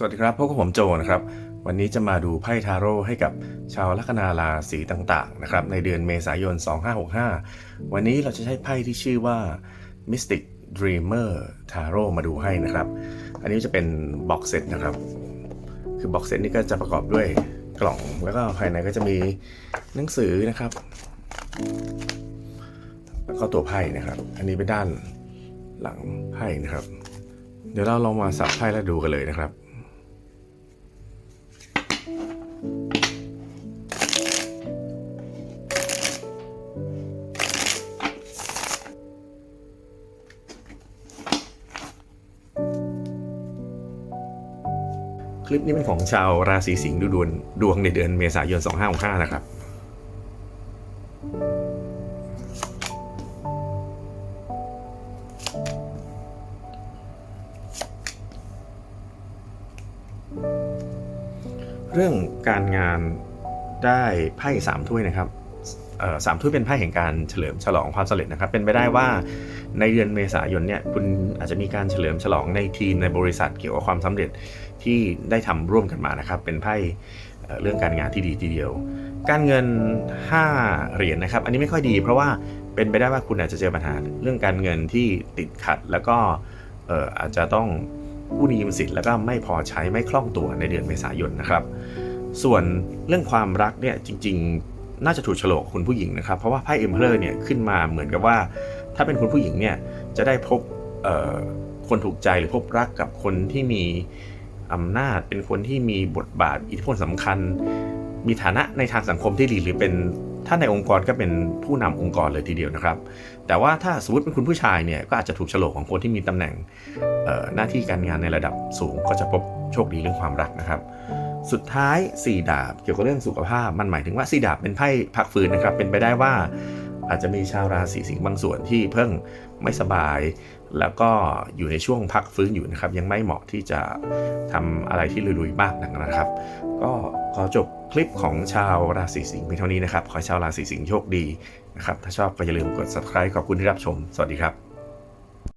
สวัสดีครับพบกับผมโจนะครับ วันนี้จะมาดูไพ่ทาโร่ให้กับชาวลัคนาราศีต่างๆนะครับในเดือนเมษายน 2565 วันนี้เราจะใช้ไพ่ที่ชื่อว่า Mystic Dreamer Tarot มาดูให้นะครับ อันนี้จะเป็นบ็อกเซตนะครับ คือบ็อกเซตนี้ก็จะประกอบด้วยกล่องแล้วก็ภายในก็จะมีหนังสือนะครับ แล้วก็ตัวไพ่นะครับ อันนี้เป็นด้านหลังไพ่นะครับ เดี๋ยวเราลองมาสับไพ่แล้วดูกันเลยนะครับ คลิปนี้เป็นของชาวราศีสิงห์ดูดวงดวงในเดือนเมษายน 2565 นะครับ เรื่องการงานได้ไพ่สามถ้วยนะครับสามถ้วยเป็นไพ่แห่งการเฉลิมฉลองความสำเร็จนะครับ เป็นไปได้ว่าในเดือนเมษายนเนี่ยคุณอาจจะมีการเฉลิมฉลองในทีมในบริษัทเกี่ยวกับความสำเร็จที่ได้ทำร่วมกันมานะครับ เป็นไพ่เรื่องการงานที่ดีทีเดียว การเงิน 5 เหรียญนะครับ อันนี้ไม่ค่อยดี เพราะว่าเป็นไปได้ว่าคุณอาจจะเจอปัญหาเรื่องการเงินที่ติดขัด แล้วก็อาจจะต้อง กู้นิยืมสินแล้วก็ไม่พอใช้ไม่คล่องตัวในเดือนเมษายนนะครับ ส่วนเรื่องความรักเนี่ยจริง ๆ น่าจะถูกฉลกคุณผู้หญิงนะครับ เพราะว่าไพ่เอ็มเพลอร์เนี่ยขึ้นมาเหมือนกับว่า ถ้าเป็นคุณผู้หญิงเนี่ยจะได้พบคนถูกใจหรือพบรักกับคนที่มีอำนาจเป็นคนที่มีบทบาทอิทธิพลสำคัญ มีฐานะในทางสังคมที่ดีหรือเป็น ถ้าในองค์กรก็เป็นผู้นำองค์กรเลยทีเดียวนะครับ แต่ว่าถ้าสมมติเป็นคุณผู้ชายเนี่ยก็อาจจะถูกฉลกของคนที่มีตำแหน่งหน้าที่การงานในระดับสูงก็จะพบโชคดีเรื่องความรักนะครับสุดท้าย 4 ดาบเกี่ยวกับเรื่องสุขภาพมันหมายถึงว่า 4 ดาบเป็นไพ่พักฟื้นนะครับ เป็นไปได้ว่า อาจจะมีชาวราศีสิงห์บางส่วนที่เพิ่งไม่สบาย แล้วก็อยู่ในช่วงพักฟื้นอยู่นะครับ ยังไม่เหมาะที่จะทำอะไรที่ลุยๆมากนักนะครับ ก็ขอจบคลิปของชาวราศีสิงห์เพียงเท่านี้นะครับ ขอชาวราศีสิงห์โชคดีนะครับ ถ้าชอบก็อย่าลืมกด subscribe ขอบคุณที่รับชม สวัสดีครับ